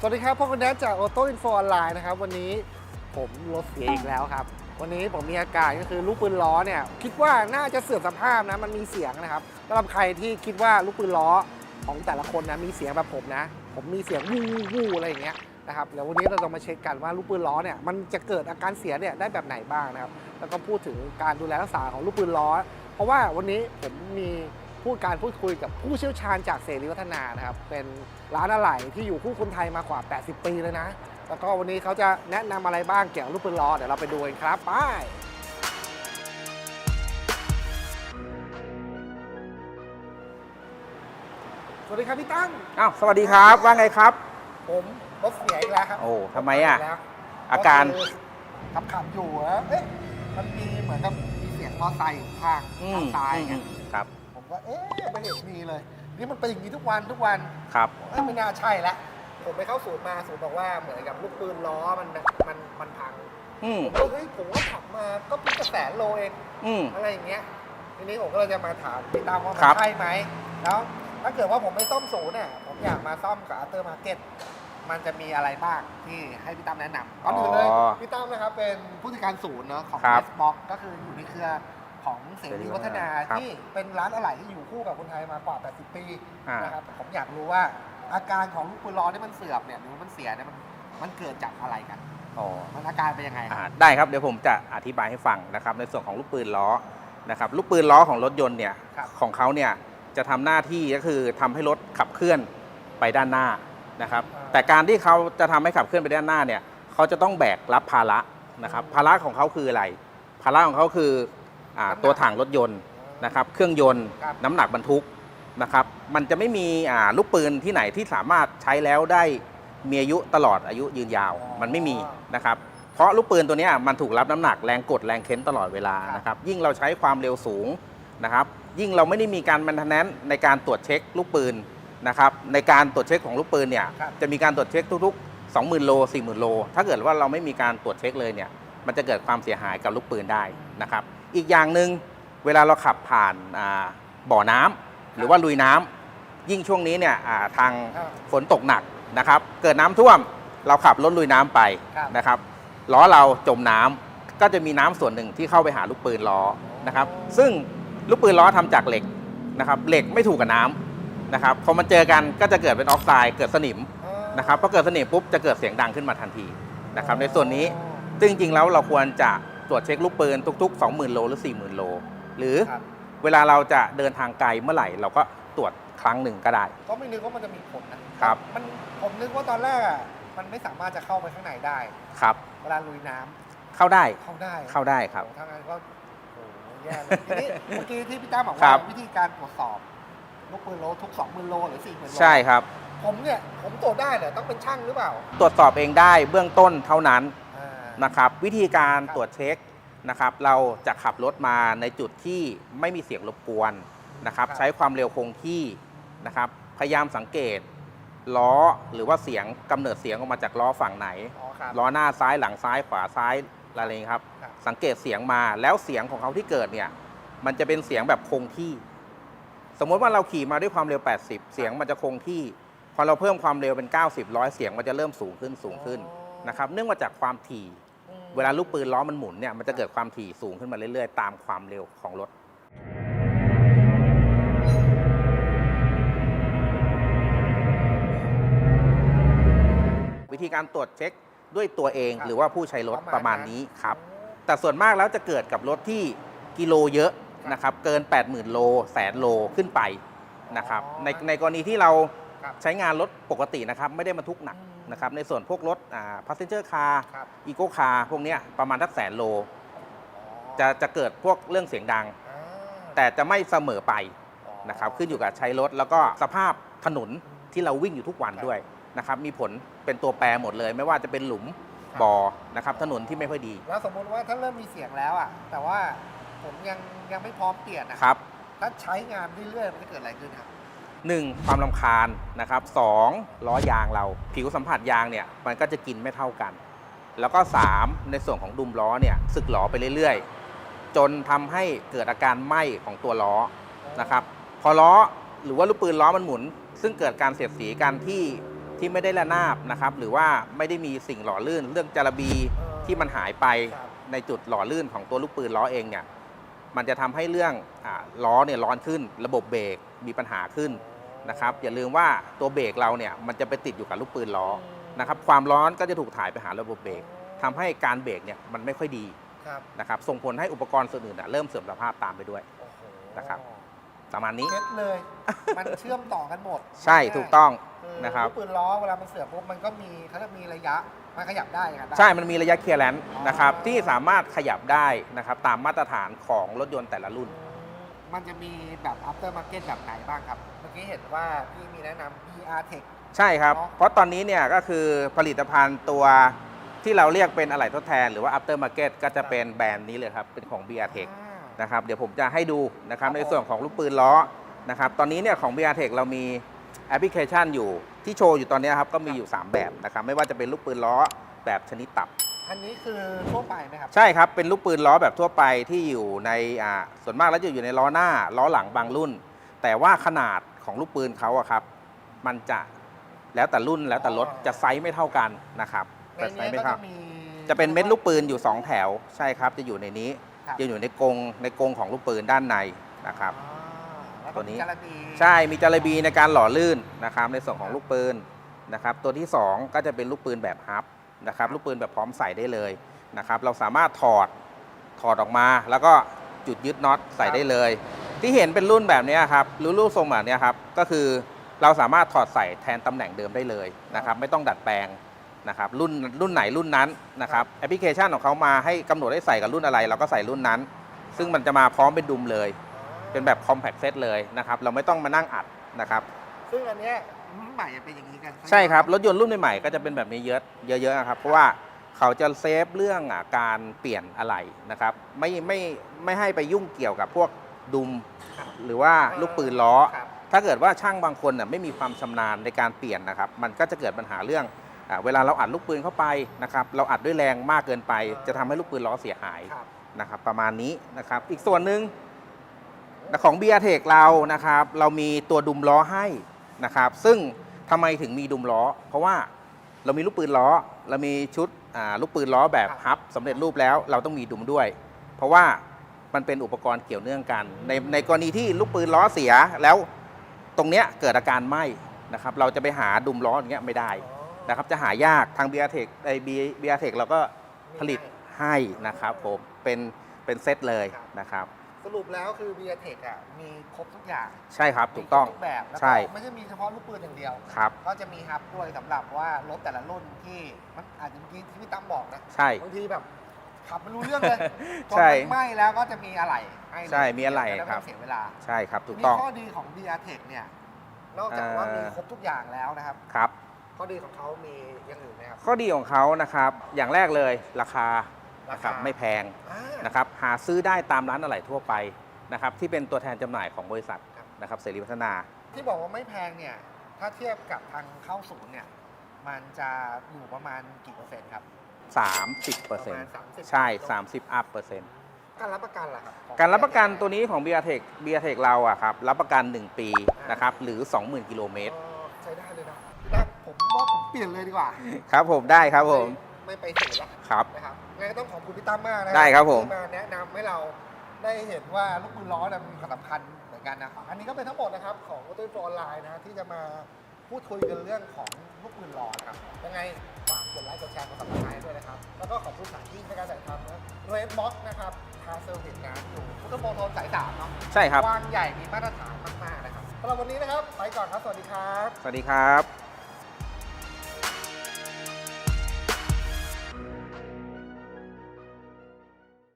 สวัสดีครับพวกคุณแดนจาก Auto Info ออนไลน์นะครับ วันนี้ผมรถเสียอีกแล้วครับ วันนี้ผมมีอาการก็คือลูกปืนล้อเนี่ยคิดว่าน่าจะเสื่อมสภาพนะมันมีเสียงนะครับสำหรับใครที่คิดว่าลูกปืนล้อของแต่ละคนนะมีเสียงแบบผมนะ ผมมีเสียงวู้วู้อะไรอย่างเงี้ยนะครับเดี๋ยววันนี้เราจะมาเช็คกันว่าลูกปืนล้อเนี่ยมันจะเกิดอาการเสียเนี่ยได้แบบไหนบ้างนะครับแล้วก็พูดถึงการดูแลรักษาของลูกปืนล้อ เพราะว่าวันนี้ผมมี พูดการพูดคุยกับผู้เชี่ยวชาญจากเสรีวัฒนานะครับ เป็นร้านอะไหล่ที่อยู่คู่คนไทยมากว่า 80 ปีเลยนะ แล้วก็วันนี้เขาจะแนะนำอะไรบ้างเกี่ยวกับลูกปืนล้อเดี๋ยวเราไปดูกันครับไปสวัสดีครับพี่ตั้ง อ้าวสวัสดีครับว่าไงครับ ผมรถเสียอีกแล้วครับโอ้ทำไมอะรถเสียกแล้วอาการ คืขับขับๆอยู่แล้วเอ๊ะมันมีเหมือนกับมีเสียงมอไซค์อยู่ข้างอืข้างมซ้ายอืไงมครับ ผมก็เอ๊ะไม่เห็นมีเลย นี่มันเป็นอย่างนี้ทุกวันทุกวันครับเอ้ยไม่น่าใช่ละผมไปเข้าศูนย์มาศูนย์บอกว่าเหมือนกับลูกปืนล้อมันมันมันพังอืมผมก็เฮ้ยผมก็ขับมาก็เพิ่งจะแสนโลเองอืม อะไรอย่างเงี้ยทีนี้ผมก็เลยจะมาถามพี่ตามว่ามัครันบใช่ไหมแล้วถ้าเกิดว่าผมไปซ่อมศูนย์เนี่ยผมอยากมาซ่อมกับอัลเตอร์มาร์เก็ตมันจะมีอะไรบ้างที่ให้พี่ตั้มแนะนำก่อนอื่นเลยพี่ตั้มนะครับเป็นผู้จัดการศูนย์เนาะของ ครัเอบสบ็อกก็คืออยู่ในเครือ ของเสรีวัฒนาครับที่เป็นร้านอะไหล่ที่อยู่คู่กับคนไทยมากว่า 80 ปีอ่าน นะครับผมอยากรู้ว่าอาการของลูกปืนล้อที่มันเสื่อมเนี่ยหรือว่ามันเสียเนี่ยมันมันเกิดจากอะไรกัน อ๋อ มันอาการเป็นยังไงคอ่ารับได้ครับเดี๋ยวผมจะอธิบายให้ฟังนะครับในส่วนของลูกปืนล้อนะครับลูกปืนล้อของรถยนต์เนี่ยครับ ของเขาเนี่ยจะทำหน้าที่ก็คือทำให้รถขับเคลื่อนไปด้านหน้านะครับแต่การที่เขาจะทำให้ขับเคลื่อนไปด้านหน้าเนี่ยเขาจะต้องแบกรับภาระนะครับภาระของเขาคืออะไร ภาระของเขาคือ อ่าตัวถังรถยนต์นะครับเครื่องยนต์ครับ น้ำหนักบรรทุกนะครับมันจะไม่มีอ่าลูกปืนที่ไหนที่สามารถใช้แล้วได้มีอายุตลอดอายุยืนยาวมันไม่มีนะครับเพราะลูกปืนตัวเนี้ยมันถูกรับน้ำหนักแรงกดแรงเค้นตลอดเวลานะครับยิ่งเราใช้ความเร็วสูงนะครับยิ่งเราไม่ได้มีการมันทนแนนในการตรวจเช็คลูกปืนนะครับในการตรวจเช็คของลูกปืนเนี่ยครับ จะมีการตรวจเช็คทุกๆ 20,000 โล 40,000 โล ถ้าเกิดว่าเราไม่มีการตรวจเช็คเลยเนี่ยมันจะเกิดความเสียหายกับลูกปืนได้นะครับ อีกอย่างหนึ่งเวลาเราขับผ่านอ่าบ่อน้ำหรือว่าลุยน้ำยิ่งช่วงนี้เนี่ยอ่าทางอ่าฝนตกหนักนะครับ เกิดน้ำท่วมเราขับรถลุยน้ำไปครับนะครับล้อเราจมน้ำก็จะมีน้ำส่วนหนึ่งที่เข้าไปหาลูกปืนล้อนะครับ ซึ่งลูกปืนล้อทำจากเหล็กนะครับเหล็กไม่ถูกกับน้ำนะครับพอมันเจอกันก็จะเกิดเป็นออกไซด์เกิดสนิมนะครับพอเกิดสนิมปุ๊บจะเกิดเสียงดังขึ้นมาทันทีนะครับในส่วนนี้ซึ่งจริงๆแล้วเราควรจะ ตรวจเช็คลูกปืนทุก ๆ 20,000 โลหรือ 40,000 โล หรือครับ เวลาเราจะเดินทางไกลเมื่อไหร่ เราก็ตรวจครั้งหนึ่งก็ได้ ก็ไม่นึกว่ามันจะมีผลนะครับ มันผมนึกว่าตอนแรกอะมันไม่สามารถจะเข้าไปข้างในได้ ครับ เวลาลุยน้ำเข้าได้เข้าได้เข้าได้ครับโอ้ถ้างั้นก็โอ้โหแย่เลยทีนี้เมื่อกี้ที่พี่ตั้มบอกครัว่าบ วิธีการตรวจสอบลูกปืนโลทุก2 0 0 0 0โลหรือ4 0 0 0 0โลใช่ครับ ผมเนี่ยผมตรวจได้เหรอต้องเป็นช่างหรือเปล่า ตรวจสอบเองได้เบื้องต้นเท่านั้นอ่า นะครับวิธีการครับตรวจเช็คนะครับเราจะขับรถมาในจุดที่ไม่มีเสียงรบกวนนะครับครับใช้ความเร็วคงที่นะครับพยายามสังเกตล้อหรือว่าเสียงกำเนิดเสียงออกมาจากล้อฝั่งไหนอ๋อครับล้อหน้าซ้ายหลังซ้ายขวาซ้ายอะไรอย่างนี้ครับครับ สังเกตเสียงมาแล้วเสียงของเขาที่เกิดเนี่ยมันจะเป็นเสียงแบบคงที่ สมมติว่าเราขี่มาด้วยความเร็ว 80 เสียงมันจะคงที่ พอเราเพิ่มความเร็วเป็น 90ร้อยเสียงมันจะเริ่มสูงขึ้นสูงขึ้นนะครับ เนื่องมาจากความถี่อืม เวลาลูกปืนล้อมันหมุนเนี่ยมันจะเกิดความถี่สูงขึ้นมาเรื่อยๆ ตามความเร็วของรถ วิธีการตรวจเช็คด้วยตัวเองครับหรือว่าผู้ใช้รถปประระมามาณณนั้นนี้ครับ แต่ส่วนมากแล้วจะเกิดกับรถที่กิโลเยอะนะครับ เกิน 80,000 โลแสนโลขึ้นไปนะครับอ๋อในในกรณีที่เราครับ ใช้งานรถปกตินะครับ ไม่ได้บรรทุกหนัก อืม นะครับในส่วนพวกรถอ่า passenger car ครับ eco car พวกเนี้ยประมาณทักแสนโลอ๋อจะจะเกิดพวกเรื่องเสียงดังอ่าแต่จะไม่เสมอไปอ๋อนะครับขึ้นอยู่กับใช้รถแล้วก็สภาพถนนที่เราวิ่งอยู่ทุกวันครับด้วยนะครับมีผลเป็นตัวแปรหมดเลย ไม่ว่าจะเป็นหลุมครับบ่อนะครับถนนที่ไม่ค่อยดีแล้วสมมุติว่าถ้าเริ่มมีเสียงแล้วอะ แต่ว่าผมยังยังไม่พร้อมเปลี่ยนอะครับ ถ้าใช้งานเรื่อยๆมันจะเกิดอะไรขึ้นครับ หนึ่งความลำคาญนะครับสองล้อยางเรา ผิวสัมผัสยางเนี่ยมันก็จะกินไม่เท่ากัน แล้วก็สามในส่วนของดุมล้อเนี่ยสึกหลอไปเรื่อยๆ จนทำให้เกิดอาการไหม้ของตัวล้อนะครับพอล้อหรือว่าลูกปืนล้อมันหมุน ซึ่งเกิดการเสียดสีกันที่ที่ไม่ได้ระนาบนะครับ หรือว่าไม่ได้มีสิ่งหล่อลื่น เรื่องจารบีที่มันหายไปในจุดหล่อลื่นของตัวลูกปืนล้อเองเนี่ยมันจะทำให้เรื่องอล้อเนี่ยร้อนขึ้น ระบบเบรกมีปัญหาขึ้น นะครับอย่าลืมว่าตัวเบรกเราเนี่ยมันจะไปติดอยู่กับลูกปืนล้อนะครับความร้อนก็จะถูกถ่ายไปหาระบบเบรกทำให้การเบรกเนี่ยมันไม่ค่อยดีครับนะครับส่งผลให้อุปกรณ์ส่วนอื่นนะเริ่มเสื่อมสภาพตามไปด้วยโอ้โหนะครับประมาณนี้เก็ตเลย มันเชื่อมต่อกันหมด ใช่ถูกต้องคือนะครับลูกปืนล้อเวลามันเสื่อมปุ๊บมันก็มีเขาจะมีระยะมันขยับได้อย่างนั้นได้ใช่มันมีระยะเคลียร์แลนซ์อ๋อนะครับที่สามารถขยับได้นะครับตามมาตรฐานของรถยนต์แต่ละรุ่น มันจะมีแบบ after market แบบไหนบ้างครับ เมื่อกี้เห็นว่าพี่มีแนะนำ BR Tech ใช่ครับเนอะเพราะตอนนี้เนี่ยก็คือผลิตภัณฑ์ตัวที่เราเรียกเป็นอะไหล่ทดแทน หรือว่า after market ก็จะเป็นแบรนด์นี้เลยครับ เป็นของ BR Tech อ่านะครับ เดี๋ยวผมจะให้ดูนะครับครับในส่วนของลูกปืนล้อนะครับ ตอนนี้เนี่ยของ BR Tech เรามีแอปพลิเคชันอยู่ที่โชว์อยู่ตอนนี้ครับก็มีอยู่ 3 แบบนะครับ ไม่ว่าจะเป็นลูกปืนล้อแบบชนิดตับ อันนี้คือทั่วไปไหมครับ ใช่ครับ เป็นลูกปืนล้อแบบทั่วไปที่อยู่ในอ่าส่วนมากแล้วจะอยู่ในล้อหน้า ล้อหลังบางรุ่น แต่ว่าขนาดของลูกปืนเขาอะครับ มันจะแล้วแต่รุ่นแล้วแต่รถอ๋อ จะไซส์ไม่เท่ากันนะครับในแต่ไซนี้ส์ไม่ก็เท่าจะมี จะเป็นเม็ดลูกปืนอยู่2แถวใช่ครับ จะอยู่ในนี้ครับ จะอยู่ในกรงในกรงของลูกปืนด้านในนะครับ อ่าแล้วตัก็วนี้ มีการันตีใช่มีจารบีในการหล่อลื่นนะครับในส่วนของลูกปืนนะครับ ตัวที่2ก็จะเป็นลูกปืนแบบฮับ นะครับลูกปืนแบบพร้อมใส่ได้เลยนะครับเราสามารถถอดถอดออกมา แล้วก็จุดยึดน็อตใส่ได้เลย ที่เห็นเป็นรุ่นแบบนี้ครับหรือรูปทรงแบบนี้ครับก็คือเราสามารถถอดใส่แทนตำแหน่งเดิมได้เลยนะครับไม่ต้องดัดแปลงนะครับรุ่นรุ่นไหนรุ่นนั้นนะครับแอปพลิเคชันของเขามาให้กำหนดให้ใส่กับรุ่นอะไร เราก็ใส่รุ่นนั้น ซึ่งมันจะมาพร้อมเป็นดุมเลย เป็นแบบ compact set เลยนะครับเราไม่ต้องมานั่งอัดนะครับซึ่งอันเนี้ย รุ่นใหม่จะเป็นอย่างนี้กันใช่ครับ รถยนต์รุ่นใหม่ๆก็จะเป็นแบบนี้เยอะเยอะๆนะครับ เพราะว่าเขาจะเซฟเรื่องอะการเปลี่ยนอะไหล่นะครับ ไม่ไม่ไม่ให้ไปยุ่งเกี่ยวกับพวกดุมครับหรือว่าลูกปืนล้อครับถ้าเกิดว่าช่างบางคนน่ะไม่มีความชำนาญในการเปลี่ยนนะครับ มันก็จะเกิดปัญหาเรื่องอะเวลาเราอัดลูกปืนเข้าไปนะครับ เราอัดด้วยแรงมากเกินไป จะทำให้ลูกปืนล้อเสียหายครับนะครับประมาณนี้นะครับ อีกส่วนหนึ่งของ b บียเทคเรานะครับ เรามีตัวดุมล้อให้ นะครับซึ่งทำไมถึงมีดุมล้อ เพราะว่าเรามีลูกปืนล้อ เรามีชุดอ่าลูกปืนล้อแบบฮับสำเร็จรูปแล้วเราต้องมีดุมด้วย เพราะว่ามันเป็นอุปกรณ์เกี่ยวเนื่องกัน ในในกรณีที่ลูกปืนล้อเสียแล้วตรงเนี้ยเกิดอาการไหม้นะครับเราจะไปหาดุมล้ออย่างเงี้ยไม่ได้นะครับจะหายากทาง b บียเทคไอบีบียเทคเราก็ผลิตให้นะครับผมเป็นเป็นเซตเลยนะครับส รุปแล้วคือ b บี r Tech อะมีครบทุกอย่างใช่ครับถูกต้องมีครบทุกแบบแล้วใช่ก็ไม่ใช่มีเฉพาะลูกปืนอย่างเดียว ครับ ก็จะมีฮับด้วยสำหรับว่ารถแต่ละรุ่นที่มันอาจจะเมื่อกี้ที่พี่ตั้มบอกนะใช่ บางทีแบบขับไม่รู้เรื่องเลยจนใช่มันไหม้แล้วก็จะมีอะไหล่ให้เลยใช่มีอะไหล่จด้ครับไม่เสียเวลา ใช่ครับถูกมีต้อง ข้อดีของ b บี r Tech เนี่ย นอกจากว่าเอ่อมีครบทุกอย่างแล้วนะครับ ครับ ข้อดีของเขามีอย่างอื่นไหมครับ ข้อดีของเขานะครับ อย่างแรกเลยราคารา นะครับคาไม่แพงอ่านะครับหาซื้อได้ตามร้านอะไหล่ทั่วไปนะครับที่เป็นตัวแทนจำหน่ายของบริษัทครับนะครับเสรีพัฒนา ที่บอกว่าไม่แพงเนี่ยถ้าเทียบกับทางเข้าศูนย์เนี่ยมันจะอยู่ประมาณกี่เปอร์เซ็นต์ครับ 30เปอร์เซ็นประต์มาณ30ใช่ 30 อัพเปอร์เซ็นต์การรับประกันล่ะครับของการรับประกันตัวนี้ของ b บียเทคบียเทคเราอะครับรับประกัน 1 ปีนะครับหรือ 20,000 กิโลเมตรเออใช้ได้เลยนะพี่ตั้มผมว่าผมเปลี่ยนเลยดีกว่า ครับผมได้ครับผม ไม่ไปศูนย์แล้วครับ นะครับงั้นก็ต้องขอบคุณพี่ตั้มมากนะได้ครับผม ที่มาแนะนำให้เราได้เห็นว่าลูกปืนล้อเนี่ยมีความสำคัญเหมือนกันนะครับอันนี้ก็เป็นทั้งหมดนะครับของ a u t o i n f o Online นะที่จะมาพูดคุยกันเรื่องของลูกปืนล้อนะครับยังไงฝากกดไลค์กดแชร์กดซับสไครต์ด้วยนะครับ แล้วก็ขอบคุณสถานที่ในการถ่ายทำนะเรดบ็อกนะครับคาเซอร์วิสงานอยู่พุทธมณฑลสายสามเนาะใช่ครับ กว้างใหญ่มีมาตรฐานมากๆนะครับสำหรับวันนี้นะครับไปก่อนครับสวัสดีครับ สวัสดีครับ